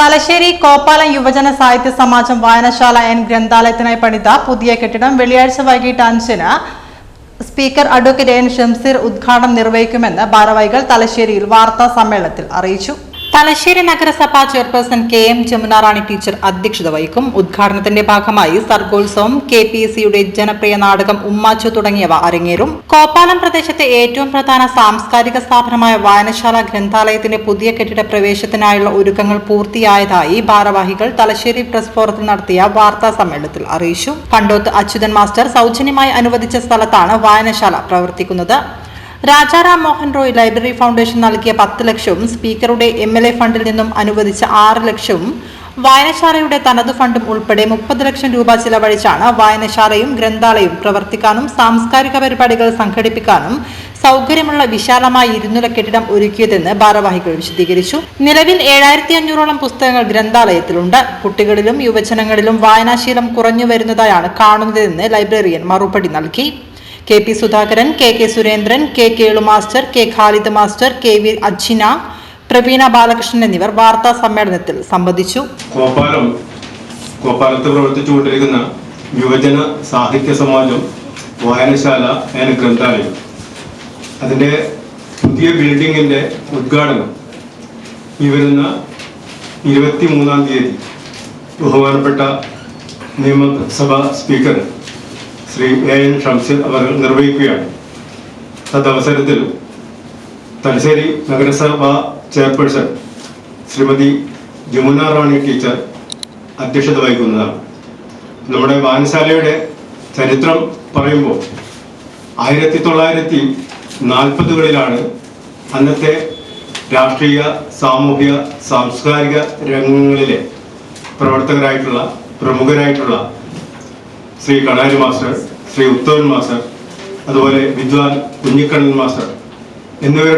തലശ്ശേരി കോപ്പാലം യുവജന സാഹിത്യ സമാജം വായനശാല എൻ ഗ്രന്ഥാലയത്തിനായി പണിത പുതിയ കെട്ടിടം വെള്ളിയാഴ്ച വൈകിട്ട് അഞ്ചിന് സ്പീക്കർ അഡ്വക്കേറ്റ് എൻ ഷംസീർ ഉദ്ഘാടനം നിർവഹിക്കുമെന്ന് ഭാരവാഹികൾ തലശ്ശേരിയിൽ വാർത്താ സമ്മേളനത്തിൽ അറിയിച്ചു. തലശ്ശേരി നഗരസഭാ chairperson K M Jamunarani teacher അധ്യക്ഷത വഹിക്കും. ഉദ്ഘാടനത്തിന്റെ ഭാഗമായി സർഗോത്സവം കെ പി എസ് സിയുടെ ജനപ്രിയ നാടകം ഉമ്മാച്ചു തുടങ്ങിയവ അരങ്ങേറും. കോപ്പാലം പ്രദേശത്തെ ഏറ്റവും പ്രധാന സാംസ്കാരിക സ്ഥാപനമായ വായനശാല ഗ്രന്ഥാലയത്തിന്റെ പുതിയ കെട്ടിട പ്രവേശത്തിനായുള്ള ഒരുക്കങ്ങൾ പൂർത്തിയായതായി ഭാരവാഹികൾ തലശ്ശേരി പ്രസ് ഫോറത്തിൽ നടത്തിയ വാർത്താ സമ്മേളനത്തിൽ അറിയിച്ചു. പണ്ടോത്ത് അച്യുതൻ മാസ്റ്റർ സൗജന്യമായി അനുവദിച്ച സ്ഥലത്താണ് വായനശാല പ്രവർത്തിക്കുന്നത്. രാജാറാം മോഹൻ റോയ് ലൈബ്രറി ഫൗണ്ടേഷൻ നൽകിയ പത്ത് ലക്ഷവും സ്പീക്കറുടെ എം എൽ എ ഫണ്ടിൽ നിന്നും അനുവദിച്ച ആറ് ലക്ഷവും വായനശാലയുടെ തനത് ഫണ്ടും ഉൾപ്പെടെ മുപ്പത് ലക്ഷം രൂപ ചിലവഴിച്ചാണ് വായനശാലയും ഗ്രന്ഥാലയവും പ്രവർത്തിക്കാനും സാംസ്കാരിക പരിപാടികൾ സംഘടിപ്പിക്കാനും സൗകര്യമുള്ള വിശാലമായ ഇരുനില കെട്ടിടം ഒരുക്കിയതെന്ന് ഭാരവാഹികൾ വിശദീകരിച്ചു. നിലവിൽ ഏഴായിരത്തി അഞ്ഞൂറോളം പുസ്തകങ്ങൾ ഗ്രന്ഥാലയത്തിലുണ്ട്. കുട്ടികളിലും യുവജനങ്ങളിലും വായനാശീലം കുറഞ്ഞു വരുന്നതായാണ് കാണുന്നതെന്ന് ലൈബ്രറിയൻ മറുപടി നൽകി. K P Sudhakaran K K Surendran K Kelu master K Khalid master K V Ajina Praveena Balakrishnan എന്നിവർ വാർത്താ സമ്മേളനത്തിൽ സംബന്ധിച്ചു. കോപ്പാലം കോപ്പാലത്ത് പ്രവർത്തിച്ചുകൊണ്ടിരിക്കുന്ന യുവജന സാഹിത്യ സമാജം വായനശാല ഗ്രന്ഥാലയം. അതിന്റെ പുതിയ ബിൽഡിങ്ങിന്റെ ഉദ്ഘാടനം ഈ വരുന്ന ഇരുപത്തി മൂന്നാം തീയതി ബഹുമാനപ്പെട്ട നിയമസഭാ speaker Shri A N Shamseer അവർ നിർവഹിക്കുകയാണ്. തദ്വസരത്തിൽ തലശ്ശേരി നഗരസഭാ ചെയർപേഴ്സൺ ശ്രീമതി ജമുന റാണി ടീച്ചർ അധ്യക്ഷത വഹിക്കുന്നതാണ്. നമ്മുടെ വായനശാലയുടെ ചരിത്രം പറയുമ്പോൾ ആയിരത്തി തൊള്ളായിരത്തി നാൽപ്പതുകളിലാണ് അന്നത്തെ രാഷ്ട്രീയ സാമൂഹിക സാംസ്കാരിക രംഗങ്ങളിലെ പ്രവർത്തകരായിട്ടുള്ള പ്രമുഖരായിട്ടുള്ള ശ്രീ കണാരി മാസ്റ്റർ ശ്രീ ഉത്തമൻ മാസ്റ്റർ അതുപോലെ വിദ്വാൻ കുഞ്ഞിക്കണ്ണൻ മാസ്റ്റർ എന്നിവരുടെ